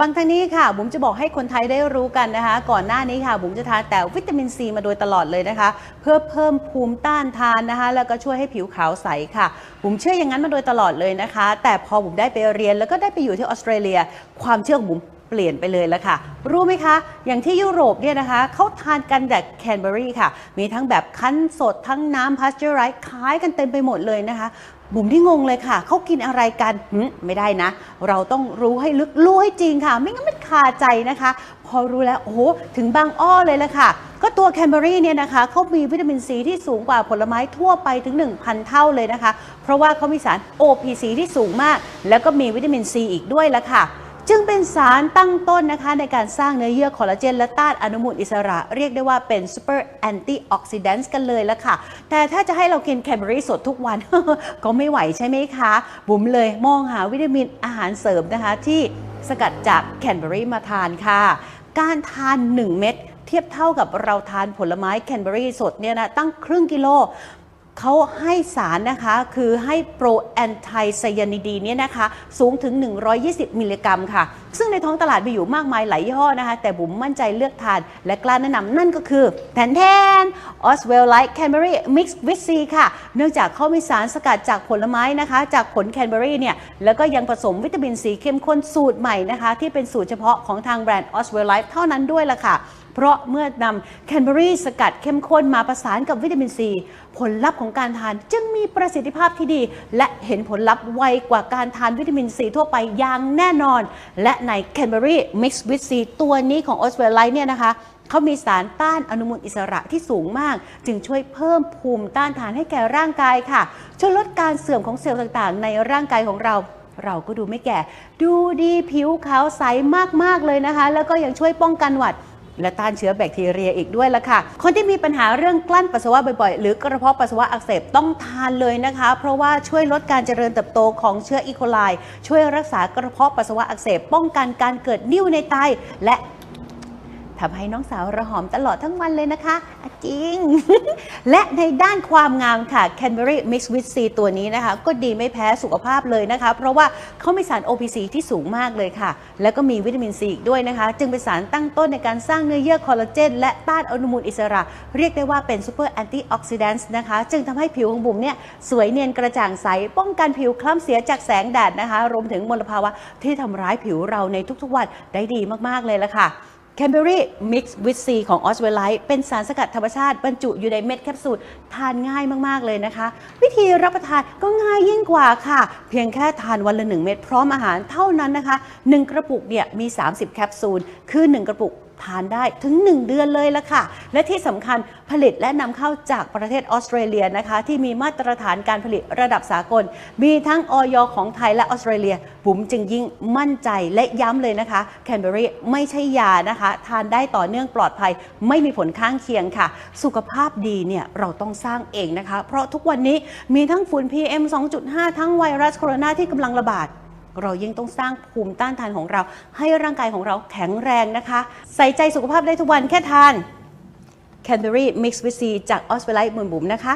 ฟังทางนี้ค่ะ บุ๋มจะบอกให้คนไทยได้รู้กันนะคะ ก่อนหน้านี้ค่ะ บุ๋มจะทานแต่วิตามินซีมาโดยตลอดเลยนะคะ เพื่อเพิ่มภูมิต้านทานนะคะ แล้วก็ช่วยให้ผิวขาวใสค่ะ บุ๋มเชื่ออย่างนั้นมาโดยตลอดเลยนะคะ แต่พอบุ๋มได้ไปเรียนแล้วก็ได้ไปอยู่ที่ออสเตรเลีย ความเชื่อของบุ๋มเปลี่ยนไปเลยแล้วค่ะ รู้ไหมคะ อย่างที่ยุโรปเนี่ยนะคะ เขาทานกันแบบแคนเบอรี่ค่ะ มีทั้งแบบคั้นสดทั้งน้ำพาสเจอร์ไรส์คล้ายกันเต็มไปหมดเลยนะคะ บุ๋มที่งงเลยค่ะ เขากินอะไรกันไม่ได้นะ เราต้องรู้ให้ลึกรู้ให้จริงค่ะ ไม่งั้นมันคาใจนะคะ พอรู้แล้วโอ้โหถึงบางอ้อเลยละค่ะ ก็ตัวแคนเบอรี่เนี่ยนะคะเขามีวิตามินซีที่สูงกว่าผลไม้ทั่วไปถึง 1,000 เท่าเลยนะคะ เพราะว่าเขามีสาร OPC ที่สูงมาก แล้วก็มีวิตามินซีอีกด้วยละค่ะ เป็นสารตั้งต้นนะคะในการสร้างเนื้อเยื่อคอลลาเจนและต้านอนุมูลอิสระ เรียกได้ว่าเป็นซูเปอร์แอนตี้ออกซิแดนต์กันเลยละค่ะ แต่ถ้าจะให้เรากินแคนเบอรี่สดทุกวัน ก็ไม่ไหวใช่ไหมคะ บุ๋มเลยมองหาวิตามินอาหารเสริมนะคะ ที่สกัดจากแคนเบอรี่มาทานค่ะ การทาน 1 เม็ดเทียบเท่ากับเราทานผลไม้แคนเบอรี่สดเนี่ยนะตั้งครึ่งกิโลเขาให้สารนะคะคือให้โปรแอนไทไซยานิดีเนี่ยนะคะ สูงถึง 120 มิลลิกรัมค่ะ ซึ่งในท้องตลาดมีอยู่มากมายหลายยี่ห้อนะคะ แต่บุ๋มมั่นใจเลือกทานและกล้าแนะนำนั่นก็คือแทนแทน Oswell Light Canberry Mixed with C ค่ะ เนื่องจากเขามีสารสกัดจากผลไม้นะคะ จากผลแคนเบอรี่เนี่ยแล้วก็ยังผสมวิตามินซีเข้มข้นสูตรใหม่นะคะ ที่เป็นสูตรเฉพาะของทางแบรนด์ Oswell Life เท่านั้นด้วยล่ะค่ะเพราะเมื่อนำแคนเบอรี่สกัดเข้มข้นมาประสานกับวิตามินซี ผลลัพธ์ของการทานจึงมีประสิทธิภาพที่ดี และเห็นผลลัพธ์ไวกว่าการทานวิตามินซีทั่วไปอย่างแน่นอน และในแคนเบอรี่ Mix with C ตัวนี้ของ o s w e l l i เนี่ยนะคะเขามีสารต้านอนุมูลอิสระที่สูงมาก จึงช่วยเพิ่มภูมิต้านทานให้แก่ร่างกายค่ะ ช่วยลดการเสื่อมของเซลล์ต่างๆ ในร่างกายของเรา เราก็ดูไม่แก่ ดูดีผิวขาวใสมากๆเลยนะคะ แล้วก็ยังช่วยป้องกันหวัด และต้านเชื้อแบคทีเรียอีกด้วยละค่ะ คนที่มีปัญหาเรื่องกลั้นปัสสาวะบ่อยๆ หรือกระเพาะปัสสาวะอักเสบต้องทานเลยนะคะ เพราะว่าช่วยลดการเจริญเติบโตของเชื้ออีโคไลช่วยรักษากระเพาะปัสสาวะอักเสบป้องกันการเกิดนิ่วในไตและ ทำให้น้องสาวระหอมตลอดทั้งวันเลยนะคะอะจริง และในด้านความงามค่ะ Canberry Mix with C ตัวนี้นะคะ ก็ดีไม่แพ้สุขภาพเลยนะคะ เพราะว่าเขามีสาร OPC ที่สูงมากเลยค่ะ แล้วก็มีวิตามินซีอีกด้วยนะคะ จึงเป็นสารตั้งต้นในการสร้างเนื้อเยื่อคอลลาเจนและต้านอนุมูลอิสระ เรียกได้ว่าเป็นซูเปอร์แอนตี้ออกซิแดนต์นะคะ จึงทำให้ผิวของบุ๋มเนี่ยสวยเนียนกระจ่างใส ป้องกันผิวคล้ำเสียจากแสงแดดนะคะ รวมถึงมลภาวะที่ทำร้ายผิวเราในทุกๆวันได้ดีมากๆเลยละค่ะ แคนเบอรี่มิกซ์วิตซีของออสเวลไลท์เป็นสารสกัดธรรมชาติ บรรจุอยู่ในเม็ดแคปซูลทานง่ายมาก ๆ เลยนะคะ วิธีรับประทานก็ง่ายยิ่งกว่าค่ะ เพียงแค่ทานวันละ 1 เม็ดพร้อมอาหารเท่านั้นนะคะ 1 กระปุกเนี่ยมี 30 แคปซูล คือ 1 กระปุก ทานได้ถึง 1 เดือนเลยละค่ะ และที่สำคัญผลิตและนำเข้าจากประเทศออสเตรเลียนะคะ ที่มีมาตรฐานการผลิตระดับสากล มีทั้งออยของไทยและออสเตรเลียบุ๋มจึงยิ่งมั่นใจและย้ำเลยนะคะแคนเบอรี่ไม่ใช่ยานะคะ ทานได้ต่อเนื่องปลอดภัย ไม่มีผลข้างเคียงค่ะ สุขภาพดีเนี่ยเราต้องสร้างเองนะคะ เพราะทุกวันนี้มีทั้งฝุ่น PM 2.5 ทั้งไวรัสโคโรนาที่กำลังระบาด เรายิ่งต้องสร้างภูมิต้านทานของเรา ให้ร่างกายของเราแข็งแรงนะคะ ใส่ใจสุขภาพได้ทุกวันแค่ทาน Canberry Mix with C จากออสเวลไลียเหมืนบุ๋มนะคะ